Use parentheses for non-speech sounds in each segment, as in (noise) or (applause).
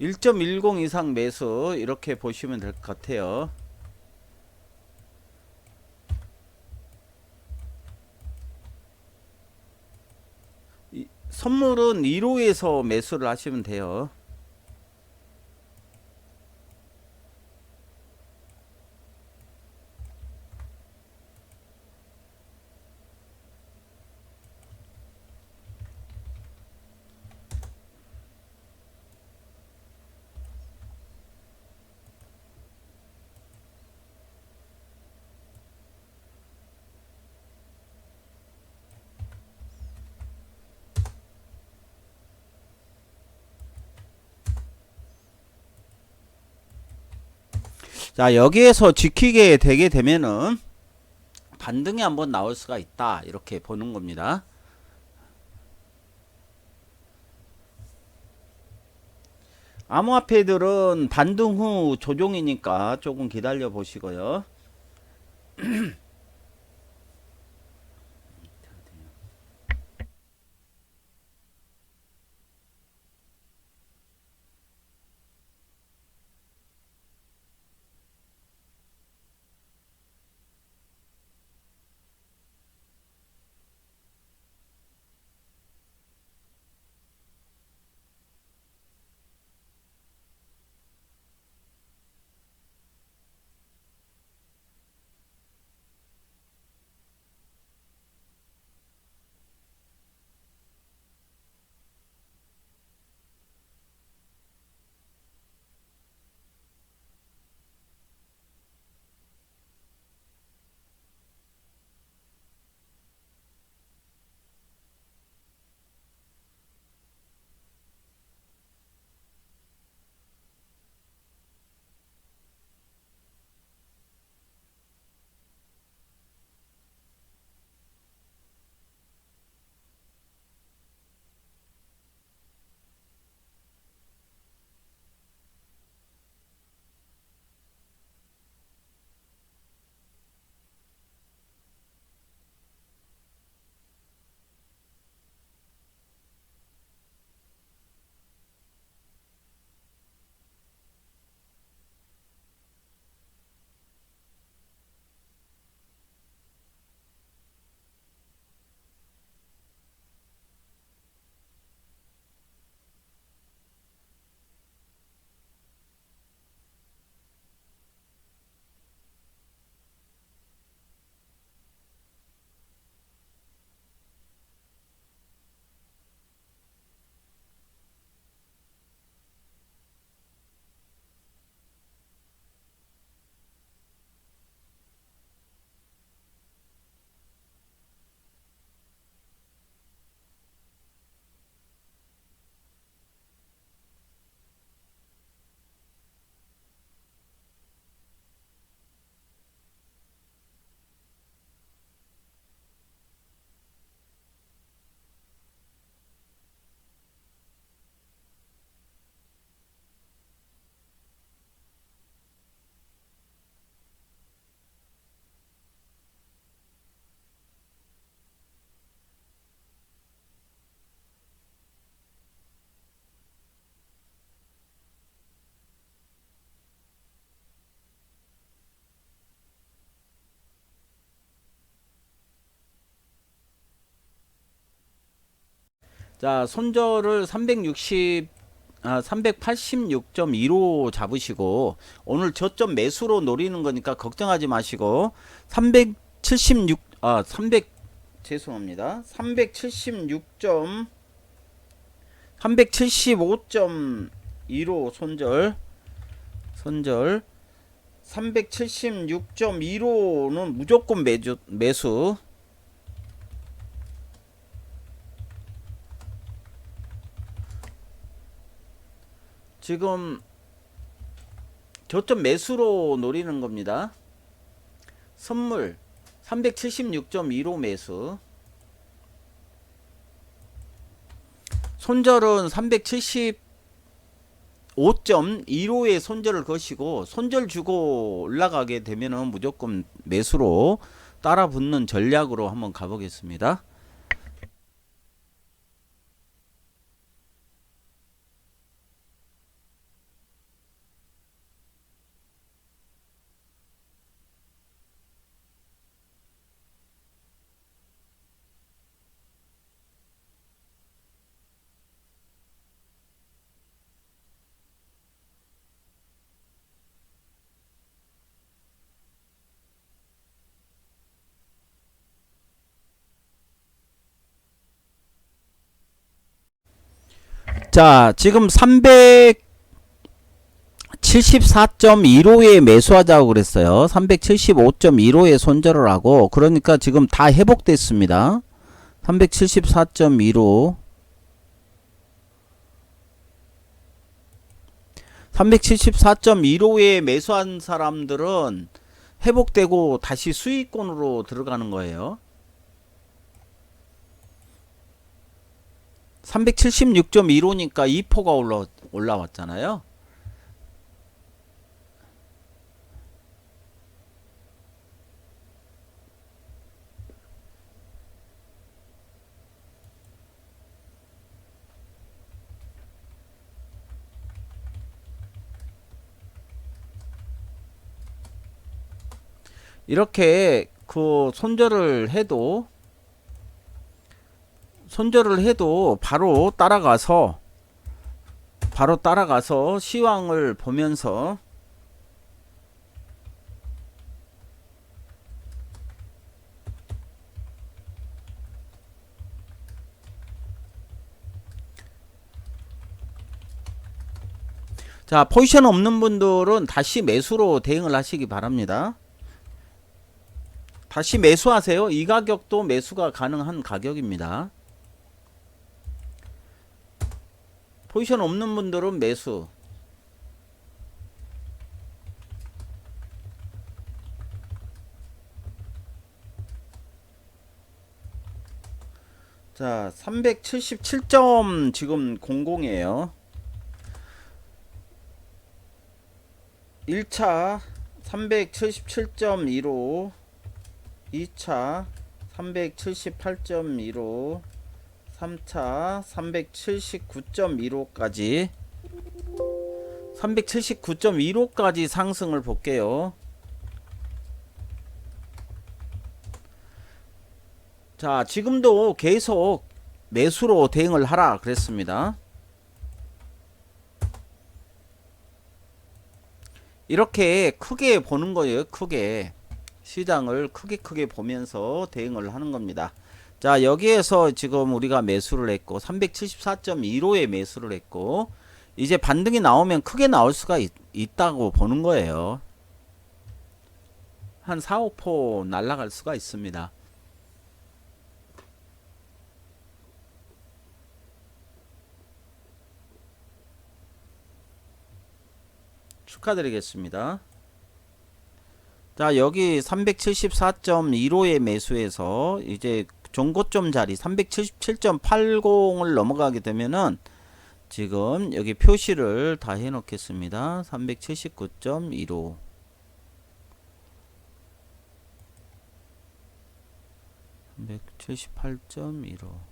1.10 이상 매수 이렇게 보시면 될 것 같아요. 이, 선물은 1호에서 매수를 하시면 돼요. 자 여기에서 지키게 되게 되면은 반등이 한번 나올 수가 있다 이렇게 보는 겁니다. 암호화폐들은 반등 후 조종이니까 조금 기다려 보시고요. (clears throat) 자, 손절을 360 아, 386.15 잡으시고 오늘 저점 매수로 노리는 거니까 걱정하지 마시고 376 아, 300 죄송합니다. 376점 375.15 손절 손절 376.15는 무조건 매주, 매수 지금 저점 매수로 노리는 겁니다. 선물 376.15 매수. 손절은 375.15의 손절을 거시고 손절 주고 올라가게 되면은 무조건 매수로 따라 붙는 전략으로 한번 가보겠습니다. 자, 지금 374.15에 매수하자고 그랬어요. 375.15에 손절을 하고 그러니까 지금 다 회복됐습니다. 374.15 374.15에 매수한 사람들은 회복되고 다시 수익권으로 들어가는 거예요. 376.15니까 2포가 올라 올라왔잖아요. 이렇게 그 손절을 해도 손절을 해도 바로 따라가서 바로 따라가서 시황을 보면서 자 포지션 없는 분들은 다시 매수로 대응을 하시기 바랍니다. 다시 매수하세요. 이 가격도 매수가 가능한 가격입니다. 포지션 없는 분들은 매수. 자, 377점 지금 00이에요. 1차 377.15 2차 378.15 3차 379.15까지 379.15까지 상승을 볼게요. 자, 지금도 계속 매수로 대응을 하라 그랬습니다. 이렇게 크게 보는 거예요. 크게. 시장을 크게 크게 보면서 대응을 하는 겁니다. 자 여기에서 지금 우리가 매수를 했고 374.15에 매수를 했고 이제 반등이 나오면 크게 나올 수가 있, 있다고 보는 거예요. 한 4, 5포 날라갈 수가 있습니다. 축하드리겠습니다. 자 여기 374.15에 매수해서 이제 종고점 자리 377.80을 넘어가게 되면은 지금 여기 표시를 다 해 놓겠습니다. 379.15 378.15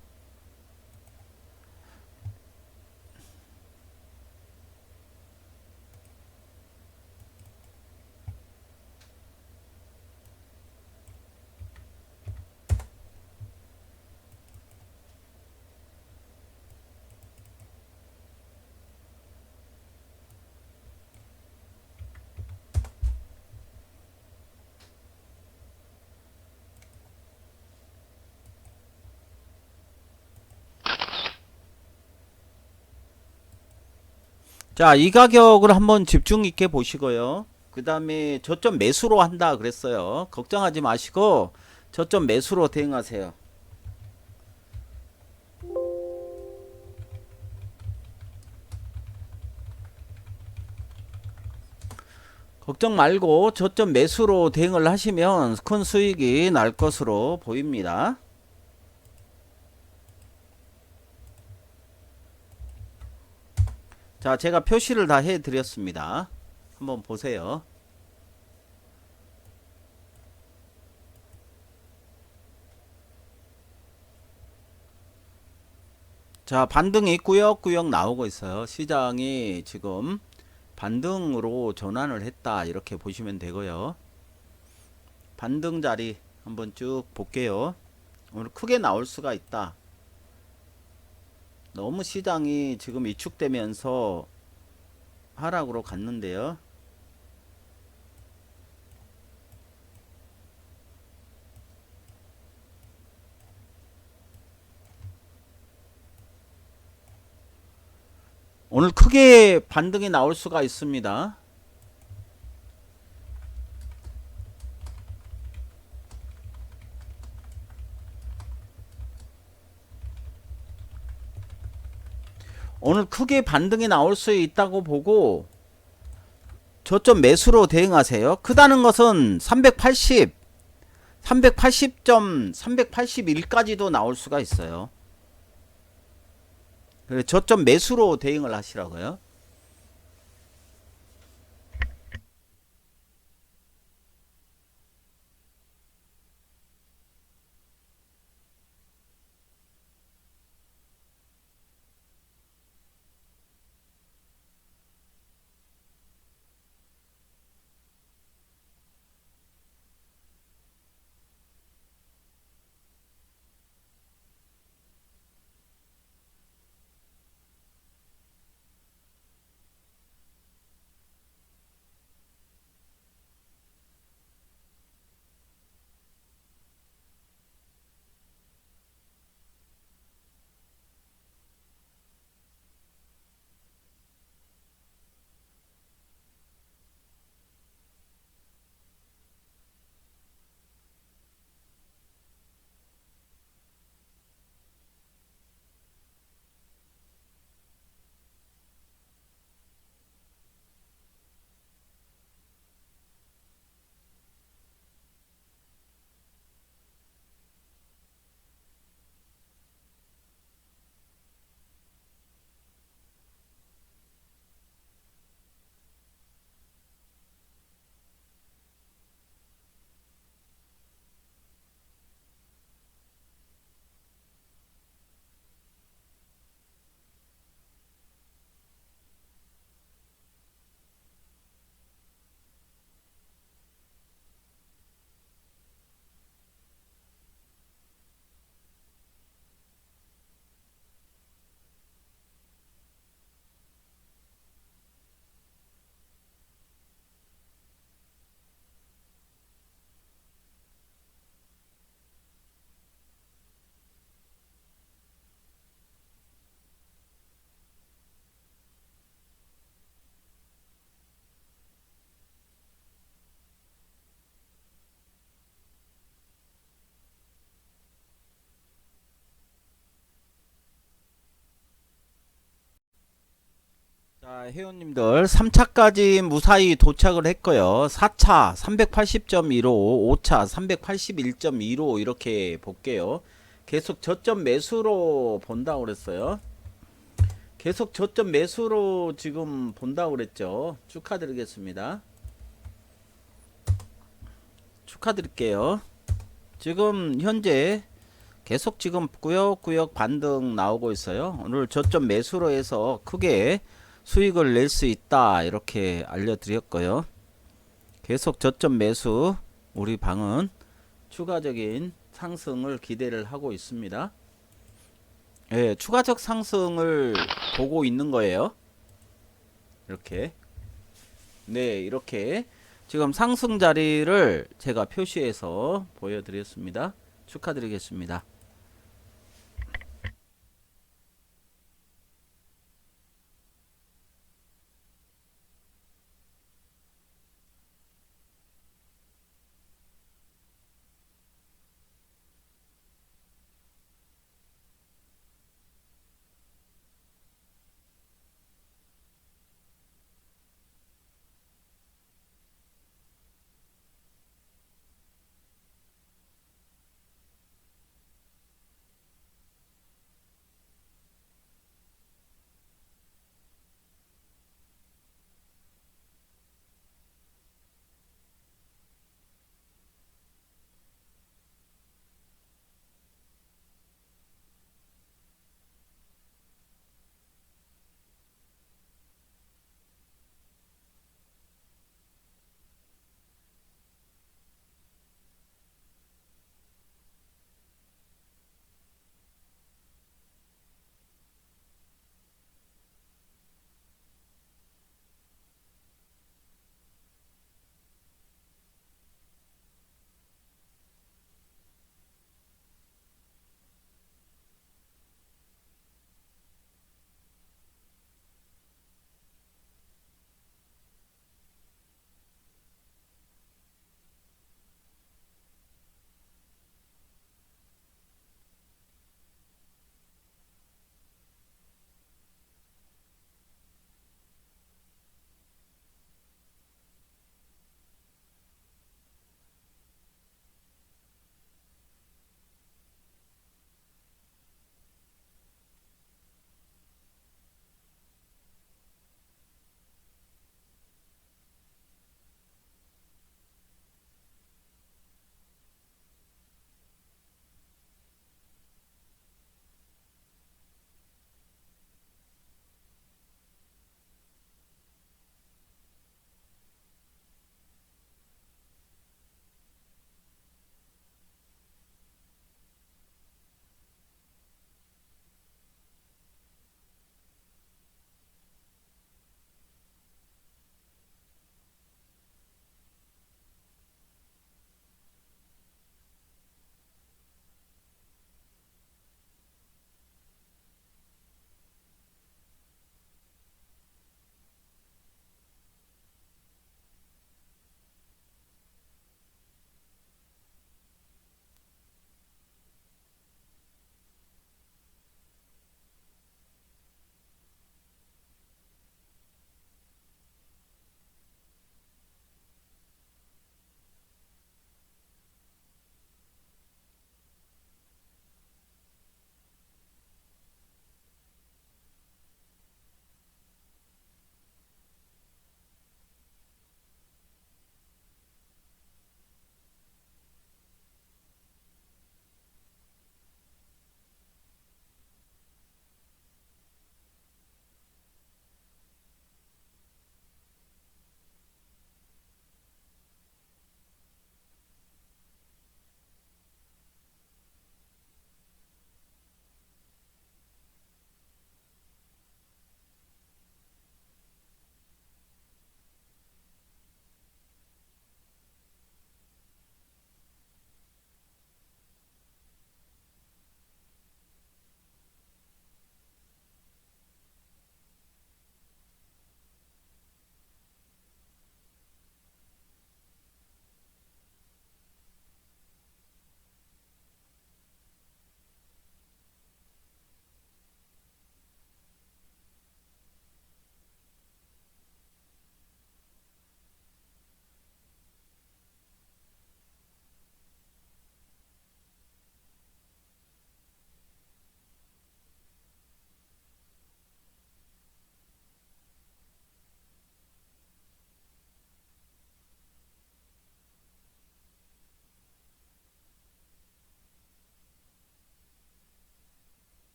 자, 이 가격을 한번 집중 있게 보시고요. 그 다음에 저점 매수로 한다 그랬어요. 걱정하지 마시고 저점 매수로 대응하세요. 걱정 말고 저점 매수로 대응을 하시면 큰 수익이 날 것으로 보입니다. 자, 제가 표시를 다 해드렸습니다. 한번 보세요. 자, 반등이 꾸역꾸역 나오고 있어요. 시장이 지금 반등으로 전환을 했다. 이렇게 보시면 되고요. 반등 자리 한번 쭉 볼게요. 오늘 크게 나올 수가 있다. 너무 시장이 지금 위축되면서 하락으로 갔는데요. 오늘 크게 반등이 나올 수가 있습니다. 오늘 크게 반등이 나올 수 있다고 보고 저점 매수로 대응하세요. 크다는 것은 380, 380점, 381까지도 나올 수가 있어요. 저점 매수로 대응을 하시라고요. 회원님들 3차까지 무사히 도착을 했고요. 4차 380.15, 5차 381.15 이렇게 볼게요. 계속 저점 매수로 본다고 그랬어요. 계속 저점 매수로 지금 본다고 그랬죠. 축하드리겠습니다. 축하드릴게요. 지금 현재 계속 지금 꾸역꾸역 반등 나오고 있어요. 오늘 저점 매수로 해서 크게 수익을 낼 수 있다 이렇게 알려드렸고요. 계속 저점 매수 우리 방은 추가적인 상승을 기대를 하고 있습니다. 예, 추가적 상승을 보고 있는 거예요. 이렇게 네 이렇게 지금 상승 자리를 제가 표시해서 보여드렸습니다. 축하드리겠습니다.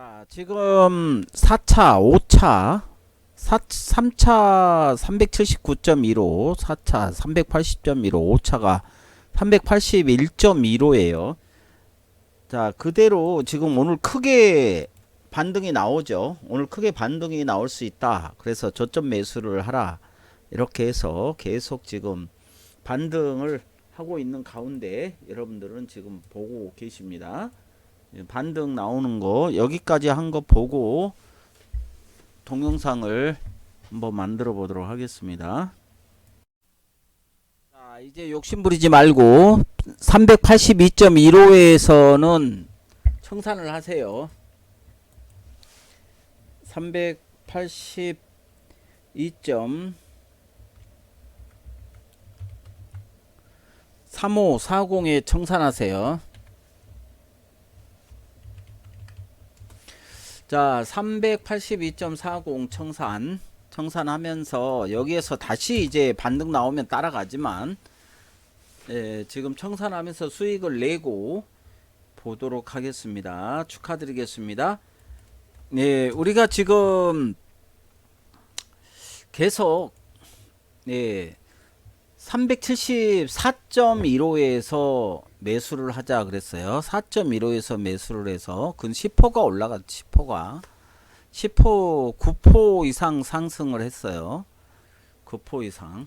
자, 지금 4차, 5차, 4, 3차 379.15, 4차 380.15, 5차가 381.15예요. 자, 그대로 지금 오늘 크게 반등이 나오죠. 오늘 크게 반등이 나올 수 있다. 그래서 저점 매수를 하라. 이렇게 해서 계속 지금 반등을 하고 있는 가운데 여러분들은 지금 보고 계십니다. 예, 반등 나오는 거 여기까지 한 거 보고 동영상을 한번 만들어 보도록 하겠습니다. 자, 이제 욕심 부리지 말고 382.15에서는 청산을 하세요. 382점 3540에 청산하세요. 자, 382.40 청산. 청산하면서 여기에서 다시 이제 반등 나오면 따라가지만 예, 지금 청산하면서 수익을 내고 보도록 하겠습니다. 축하드리겠습니다. 예, 우리가 지금 계속 예, 374.15에서 매수를 하자 그랬어요. 4.15에서 매수를 해서 근 10호가 올라갔 10호가 10호 9포 이상 상승을 했어요. 9포 이상.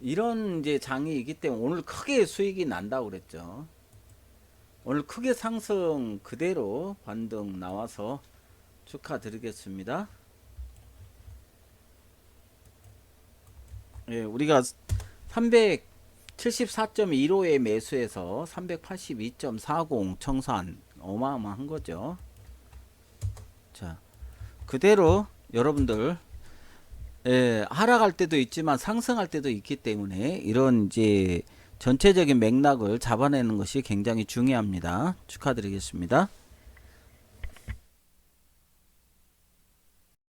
이런 이제 장이기 때문에 오늘 크게 수익이 난다고 그랬죠. 오늘 크게 상승 그대로 반등 나와서 축하드리겠습니다. 예, 우리가 374.15에 매수해서 382.40 청산 어마어마한 거죠. 자, 그대로 여러분들 예, 하락할 때도 있지만 상승할 때도 있기 때문에 이런 이제 전체적인 맥락을 잡아내는 것이 굉장히 중요합니다. 축하드리겠습니다.